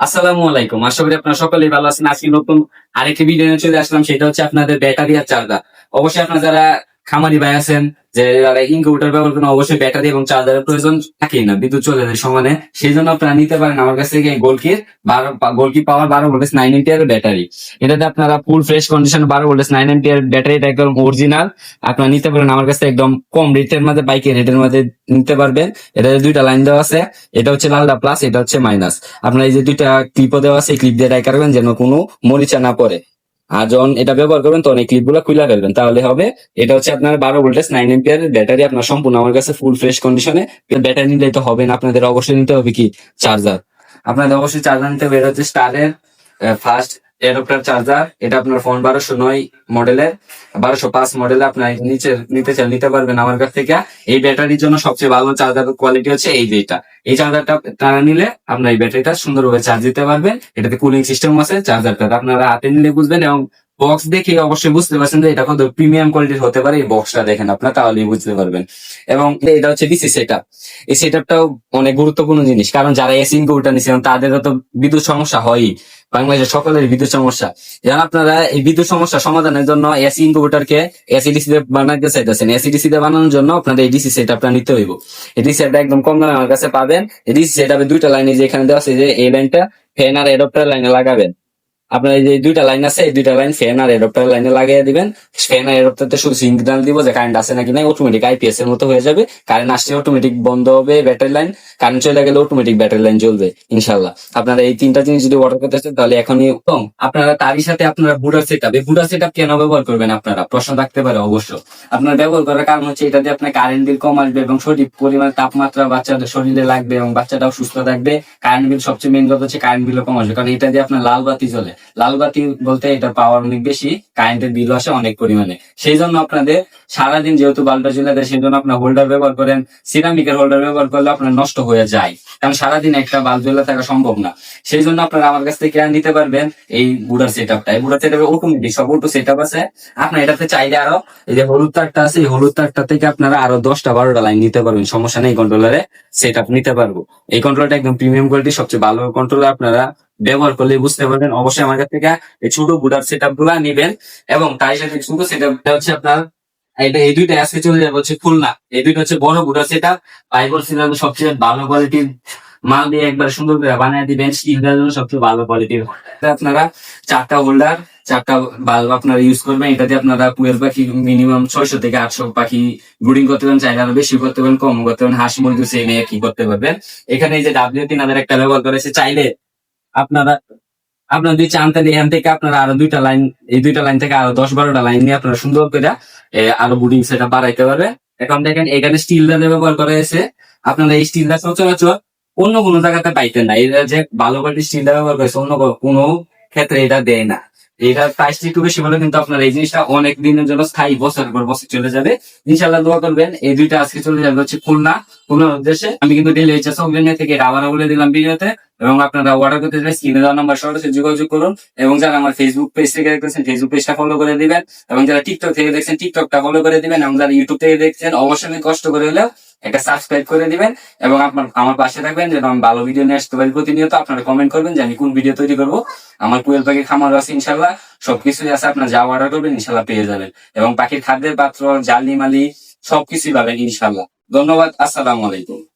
আসসালামু আলাইকুম। আশা করি আপনারা সকলে ভালো আছেন। আজকে নতুন আরেকটি ভিডিও নিয়ে চলে আসলাম। সেটা হচ্ছে আপনাদের ব্যাটারি আর চার্জার অবশ্যই আপনারা যারা খামারি ভাই আছেন, যে যারা ইনকিউটার ব্যবহার করেন অবশ্যই ব্যাটারি এবং চার্জারের প্রয়োজন থাকেই না, বিদ্যুৎ চলে যায় সমানে। সেই জন্য আপনারা নিতে পারেন আমার কাছ থেকে গোলকির বারো গোলকি পাওয়ার বারো ভোল্টেজ নাইন এমপিয়ার ব্যাটারি এটাতে আপনারা ফুল ফ্রেশ কন্ডিশন বারো ভোল্টেজ নাইন এমপিয়ার ব্যাটারিটা একদম অরিজিনাল আপনারা নিতে পারেন আমার কাছে একদম কম রেটের মধ্যে বাইকের রেটের মধ্যে নিতে পারবেন। এটাতে দুইটা লাইন দেওয়া আছে, এটা হচ্ছে লালটা প্লাস এটা হচ্ছে মাইনাস আপনার এই যে দুইটা ক্লিপও দেওয়া আছে ক্লিপ দিয়ে রাই করবেন যেন কোনো মরিচা না পড়ে। আর যখন এটা ব্যবহার করবেন, তখন এই ক্লিপগুলো খুলে ফেলবেন। তাহলে হবে, এটা হচ্ছে আপনার বারো ভোল্টেজ নাইন এম্পিয়ার ব্যাটারি আপনার সম্পূর্ণ আমার কাছে ফুল ফ্রেশ কন্ডিশনে ব্যাটারি নিলে তো হবে না, আপনাদের অবশ্যই নিতে হবে কি? চার্জার আপনাদের অবশ্যই চার্জার নিতে হবে, এটা হচ্ছে স্টারের ফার্স্ট এডপ্টার চার্জার, এটা আপনার ফোন বারোশো নয় মডেলের বারোশো পাঁচ মডেলে আপনার নিচে নিতে চান, নিতে পারবেন আমার কাছ থেকে। এই ব্যাটারির জন্য সবচেয়ে ভালো চার্জার কোয়ালিটি হচ্ছে এই যেটা এই চার্জারটা তারা নিলে আপনার এই ব্যাটারিটা সুন্দরভাবে চার্জ দিতে পারবেন। এটাতে কুলিং সিস্টেম আছে চার্জারটা আপনারা হাতে নিলে বুঝবেন এবং বক্স দেখে অবশ্যই বুঝতে পারছেন যে এটা কত প্রিমিয়াম কোয়ালিটির হতে পারে। এই বক্সটা দেখেন আপনার, তাহলেই বুঝতে পারবেন। এবং এটা হচ্ছে ডিসি সেটআপ এই সেটআপটাও অনেক গুরুত্বপূর্ণ জিনিস, কারণ যারা এসি ইনকিউটার নিচ্ছেন তাদেরও তো বিদ্যুৎ সমস্যা হয়ই। বাংলাদেশের সকলের বিদ্যুৎ সমস্যা। যেন আপনারা এই বিদ্যুৎ সমস্যা সমাধানের জন্য এসি ইনকিউটারকে এসি ডিসি বানাতে চাইতেছেন। এসি ডিসি বানানোর জন্য আপনাদের এই ডিসি সেট আপনার নিতে হইব। এই ডিসি সেটটা একদম কম দামে আমার কাছে পাবেন। এই ডিসি সেট আপনি দুইটা লাইনে যে এখানে দেওয়া আছে যে এই লাইনটা ফ্যান আর এডপ্টার লাইনে লাগাবেন। আপনার যে দুইটা লাইন আছে, এই দুইটা লাইন ফ্যান আর এডপ্টার লাইনে লাগিয়ে দিবেন। ফ্যান আর এডপ্টারতে শুধু সিগন্যাল দিব যে কারেন্ট আছে নাকি নাই অটোমেটিক আইপিএস এর মতো হয়ে যাবে। কারেন্ট আসলে অটোমেটিক বন্ধ হবে ব্যাটারি লাইন কারেন্ট চলে গেলে অটোমেটিক ব্যাটারি লাইন জ্বলবে ইনশাল্লাহ আপনারা এই তিনটা জিনিস যদি অর্ডার করতে চান, তাহলে এখনই এবং আপনারা তারই সাথে আপনারা বুড়ার সেট আপ এই বুড়ার সেট আপ কেন ব্যবহার করবেন আপনারা? প্রশ্ন থাকতে পারে অবশ্য। আপনার ব্যবহার করার কারণ হচ্ছে এটা দিয়ে আপনার কারেন্ট বিল কম আসবে এবং সঠিক পরিমাণ তাপমাত্রা বাচ্চাদের শরীরে লাগবে এবং বাচ্চাটাও সুস্থ থাকবে। কারেন্ট বিল সবচেয়ে মেন কথা হচ্ছে কারেন্ট বিলও কম আসবে, কারণ এটা দিয়ে আপনার লাল বাতি জ্বলে। লাল বাতি বলতে এটা পাওয়ার অনেক বেশি কারেন্টের বিল আসে অনেক পরিমাণে। সেই জন্য আপনাদের সারাদিন যেহেতু বাল্বটা জ্বলে দেয় সেই জন্য আপনার হোল্ডার ব্যবহার করেন সিরামিকের হোল্ডার ব্যবহার করলে আপনার নষ্ট হয়ে যায়। কারণ সারাদিন একটা বাল্ব জ্বলে থাকা সম্ভব না। সেই জন্য আপনারা আমার কাছ থেকে নিতে পারবেন এই বুড়ার সেট আপটা এই বুড়ার সেট আপে অটোমেটিক সব সেট আপ আছে। আপনার এটাতে চাইলে আরও এই যে হলুদ তারটা আছে, এই হলুদ তারটা থেকে আপনারা আরও দশটা বারোটা লাইন নিতে পারবেন। সমস্যা নেই কন্ট্রোলারে সেট আপ নিতে পারব। এই কন্ট্রোলারটা একদম প্রিমিয়াম কোয়ালিটি সবচেয়ে ভালো কন্ট্রোল আপনারা ব্যবহার করলে বুঝতে পারবেন। অবশ্যই আমার কাছ থেকে এই ছোট বুটার সেট আপগুলা নিবেন এবং তাই সাথে ছোট সেট আপ হচ্ছে আপনার এটা এই দুইটা আজকে চলে যাবে হচ্ছে খুলনা। এই দুইটা হচ্ছে বড় বুটার সেট আপ পাই বলছিলাম সবচেয়ে ভালো কোয়ালিটির মাল দিয়ে একবার সুন্দর করে বানিয়ে দিবেন। স্টিলটার সবচেয়ে ভালো কোয়ালিটির আপনারা চারটা হোল্ডার চারটা বাল্ব আপনারা ইউজ করবেন এটাতে আপনারা কুয়েল পাখি মিনিমাম ছয়শো থেকে আটশো পাখি ব্রুডিং করতে পারেন, চাইলে আরও বেশি করতে পারেন কম করতে পারেন, হাঁস, মুরগি সেই নিয়ে কি করতে পারবেন। এখানে এই যে ডাব্লিউ তিন হাজার একটা ব্যবহার করেছে চাইলে আপনারা, আপনার দুই চান তাহলে এখান থেকে আপনারা আরও দুইটা লাইন এই দুইটা লাইন থেকে আরও দশ বারোটা লাইন নিয়ে আপনারা সুন্দর করে আরও বুডিং সেটা বাড়াইতে পারবে এখন দেখেন, এখানে স্টিল ব্যবহার করা হয়েছে। আপনারা এই স্টিল স্টিলটা সচরাচর অন্য কোনো জায়গাতে পাইতেন না। এটা যে ভালো কোয়ালিটির স্টিলটা ব্যবহার করেছে, অন্য কোনো ক্ষেত্রে এটা দেয় না। এটা প্রাইসটা একটু বেশি হলে কিন্তু আপনার এই জিনিসটা অনেক দিনের জন্য স্থায়ী বছর পর বছর চলে যাবে। ইনশাল্লাহ দোয়া করবেন, এই দুইটা আজকে চলে যাবে হচ্ছে খুলনা। খুলনার উদ্দেশ্যে আমি কিন্তু ডেলি এইচএস অগ্রণী থেকে এটা বলে দিলাম ভিডিওতে। এবং আপনারা অর্ডার করতে চাইলে স্ক্রিনে দেওয়া নাম্বার সরাসরি যোগাযোগ করুন এবং যারা আমার ফেসবুক পেজ থেকে দেখতেছেন ফেসবুক পেজটা ফলো করে দিবেন এবং যারা টিকটক থেকে দেখছেন টিকটকটা ফলো করে দিবেন এবং যারা ইউটিউব থেকে দেখছেন, অবশ্যই কষ্ট করে হলেও একটা সাবস্ক্রাইব করে দিবেন এবং আপনার, আমার পাশে থাকবেন যেন আমি ভালো ভিডিও নিয়ে আসতে পারি প্রতিনিয়ত। আপনারা কমেন্ট করবেন যে আমি কোন ভিডিও তৈরি করব। আমার কুয়েল পাখির খামার আছে ইনশাল্লাহ সবকিছুই আছে, আপনার যা অর্ডার করবেন ইনশাল্লাহ পেয়ে যাবেন। এবং পাখির খাদ্যের পাত্র, জালি মালি সবকিছুই পাবেন ইনশাল্লাহ ধন্যবাদ, আসসালামু আলাইকুম।